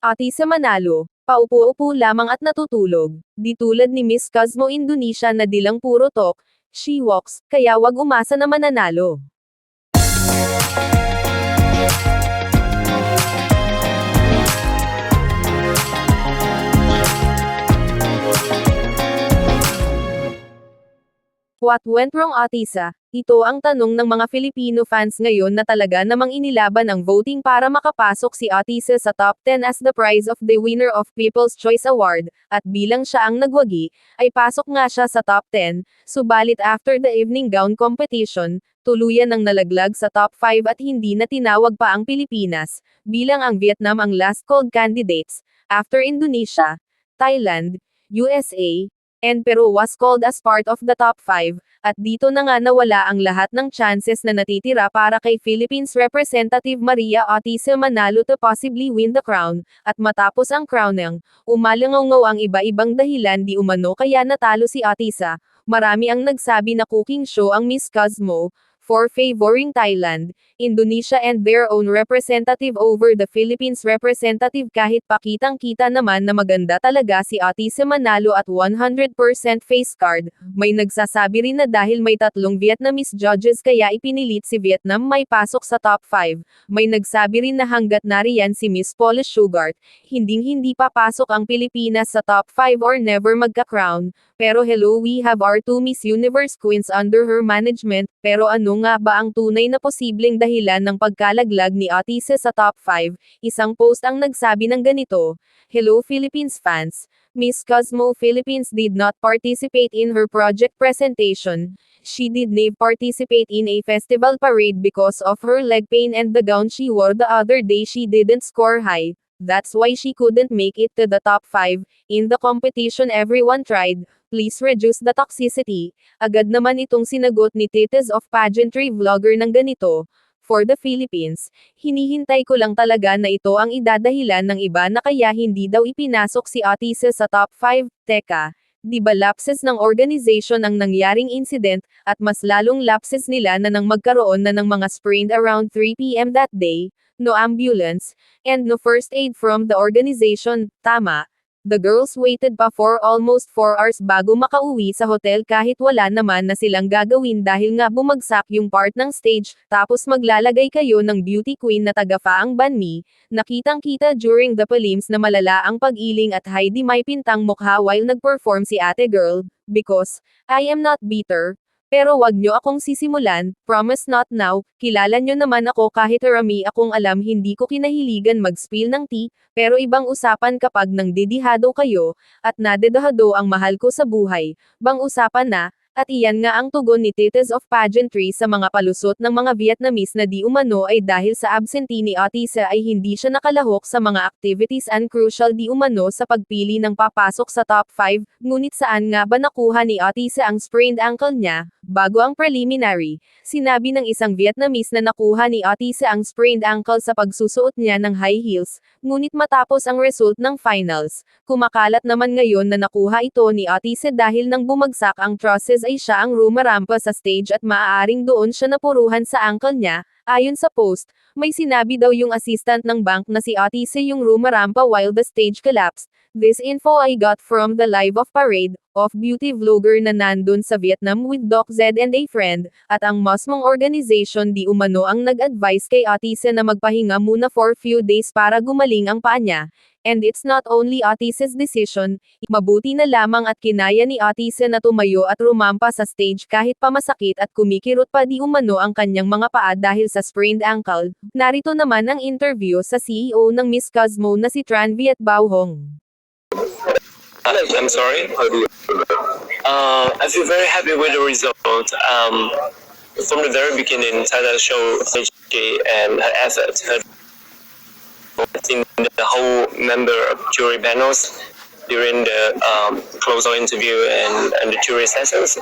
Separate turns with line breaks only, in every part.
Ati sa Manalo, paupo-upo lamang at natutulog, di tulad ni Miss Cosmo Indonesia na dilang puro talk, she walks, kaya wag umasa na mananalo. What went wrong Atisa? Ito ang tanong ng mga Filipino fans ngayon na talaga namang inilaban ang voting para makapasok si Atisa sa top 10 as the prize of the winner of People's Choice Award, at bilang siya ang nagwagi, ay pasok nga siya sa top 10, subalit after the evening gown competition, tuluyan ng nalaglag sa top 5 at hindi na tinawag pa ang Pilipinas, bilang ang Vietnam ang last called candidates, after Indonesia, Thailand, USA, and Peru was called as part of the top 5, at dito na nga nawala ang lahat ng chances na natitira para kay Philippines Representative Maria Otiza Manalo to possibly win the crown, at matapos ang crowning, umalangaw ang iba-ibang dahilan di umano kaya natalo si Otiza, marami ang nagsabi na cooking show ang Miss Cosmo, for favoring Thailand, Indonesia and their own representative over the Philippines representative kahit pakitang-kita naman na maganda talaga si Atisa Manalo at 100% face card, may nagsasabi rin na dahil may tatlong Vietnamese judges kaya ipinilit si Vietnam may pasok sa top 5, may nagsabi rin na hanggat nariyan si Miss Paula Sugart, hinding-hindi papasok ang Pilipinas sa top 5 or never magka-crown, pero hello we have our two Miss Universe queens under her management, pero nga ba ang tunay na posibleng dahilan ng pagkalaglag ni Atisa sa top 5? Isang post ang nagsabi ng ganito, Hello Philippines fans, Miss Cosmo Philippines did not participate in her project presentation. She did not participate in a festival parade because of her leg pain and the gown she wore the other day she didn't score high. That's why she couldn't make it to the top 5. In the competition everyone tried, please reduce the toxicity. Agad naman itong sinagot ni Tites of Pageantry vlogger ng ganito. For the Philippines, hinihintay ko lang talaga na ito ang idadahilan ng iba na kaya hindi daw ipinasok si Atisa sa top 5. Teka, di ba lapses ng organization ang nangyaring incident, at mas lalong lapses nila na nang magkaroon na ng mga sprained around 3pm that day, no ambulance, and no first aid from the organization, tama. The girls waited pa for almost 4 hours bago makauwi sa hotel kahit wala naman na silang gagawin dahil nga bumagsak yung part ng stage, tapos maglalagay kayo ng beauty queen na taga-faang banmi, nakitang kita during the prelims na malala ang pag-iling at Heidi may pintang mukha while nag-perform si ate girl, because, I am not bitter, pero wag nyo akong sisimulan, promise not now, kilala nyo naman ako kahit rami akong alam hindi ko kinahiligan mag-spill ng tea, pero ibang usapan kapag nang didihado kayo, at nadedahado ang mahal ko sa buhay, bang usapan na, at iyan nga ang tugon ni Tites of Pageantry sa mga palusot ng mga Vietnamese na di umano ay dahil sa absentee ni Atisa ay hindi siya nakalahok sa mga activities and crucial di umano sa pagpili ng papasok sa top 5, ngunit saan nga ba nakuha ni Atisa ang sprained ankle niya? Bago ang preliminary, sinabi ng isang Vietnamese na nakuha ni Atisa ang sprained ankle sa pagsusuot niya ng high heels, ngunit matapos ang result ng finals, kumakalat naman ngayon na nakuha ito ni Atisa dahil nang bumagsak ang trusses ay siya ang rumarampa sa stage at maaaring doon siya napuruhan sa ankle niya, Ayon sa post, may sinabi daw yung assistant ng bank na si Atise yung rumarampa while the stage collapsed. This info I got from the live of parade, of beauty vlogger na nandun sa Vietnam with Doc Z and a friend, at ang masmong organization di umano ang nag-advise kay Atise na magpahinga muna for few days para gumaling ang paa niya. And it's not only Atise's decision, mabuti na lamang at kinaya ni Atise na tumayo at rumampa sa stage kahit pa masakit at kumikirot pa di umano ang kanyang mga paa dahil sa sprained ankle. Narito naman ang interview sa CEO ng Miss Cosmo na si Tran Viet Bao Hong.
Uh, I'm sorry. Uh, I feel very happy with the result. Um, from the very beginning, Tada showed energy and her effort. Her in the whole member of jury panels during the um, closer interview and, and the jury sessions.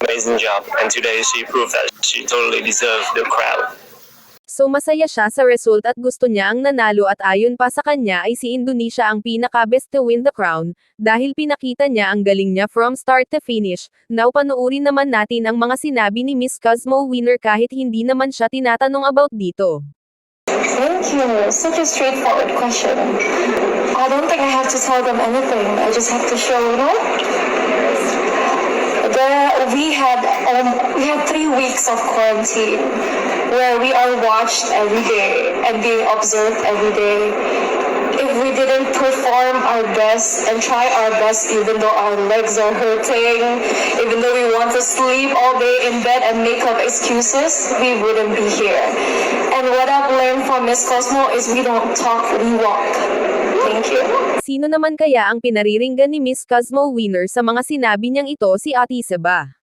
Amazing job. And today she proved that she totally deserved the crowd.
So masaya siya sa result at gusto niya ang nanalo at ayon pa sa kanya ay si Indonesia ang pinaka-best to win the crown, dahil pinakita niya ang galing niya from start to finish. Now panuurin naman natin ang mga sinabi ni Miss Cosmo winner kahit hindi naman siya tinatanong about dito.
Thank you. Such a straightforward question. I don't think I have to tell them anything. I just have to show, you know? There, we had um, we had three weeks of quarantine where we are watched every day and being observed every day. If we didn't perform our best and try our best, even though our legs are hurting, even though we want to sleep all day in bed and make up excuses, we wouldn't be here. And what I've learned from Miss Cosmo is we don't talk, we walk. Thank you.
Sino naman kaya ang pinariringgan ni Miss Cosmo Winner sa mga sinabi niyang ito si Atisa ba?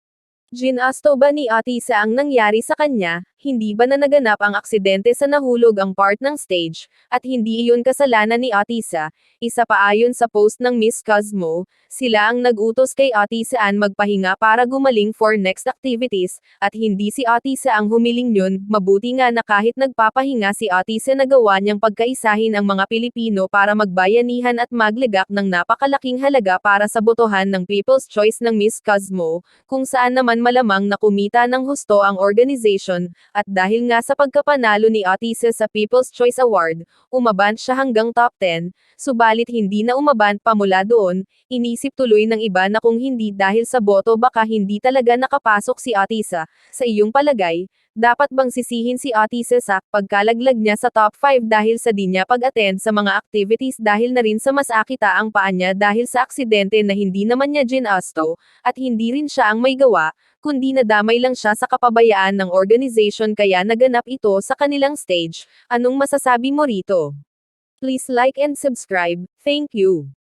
Ginasto ba ni Atisa ang nangyari sa kanya, hindi ba na naganap ang aksidente sa nahulog ang part ng stage, at hindi iyon kasalanan ni Atisa, isa. Pa ayon sa post ng Miss Cosmo, sila ang nag-utos kay Atisaan magpahinga para gumaling for next activities, at hindi si Atisa ang humiling yun, mabuti nga na kahit nagpapahinga si Atisa nagawa niyang pagkaisahin ang mga Pilipino para magbayanihan at magligak ng napakalaking halaga para sa botohan ng People's Choice ng Miss Cosmo, kung saan naman malamang na kumita ng husto ang organization, at dahil nga sa pagkapanalo ni Atisa sa People's Choice Award, umabant siya hanggang top 10, subalit hindi na umabant pa mula doon, inisip tuloy ng iba na kung hindi dahil sa boto baka hindi talaga nakapasok si Atisa, sa iyong palagay, dapat bang sisihin si Atisa sa pagkalaglag niya sa top 5 dahil sa di niya pag-attend sa mga activities dahil na rin sa mas akita ang paa niya dahil sa aksidente na hindi naman niya ginasto, at hindi rin siya ang may gawa, kundi nadamay lang siya sa kapabayaan ng organization kaya naganap ito sa kanilang stage. Anong masasabi mo rito? Please like and subscribe. Thank you.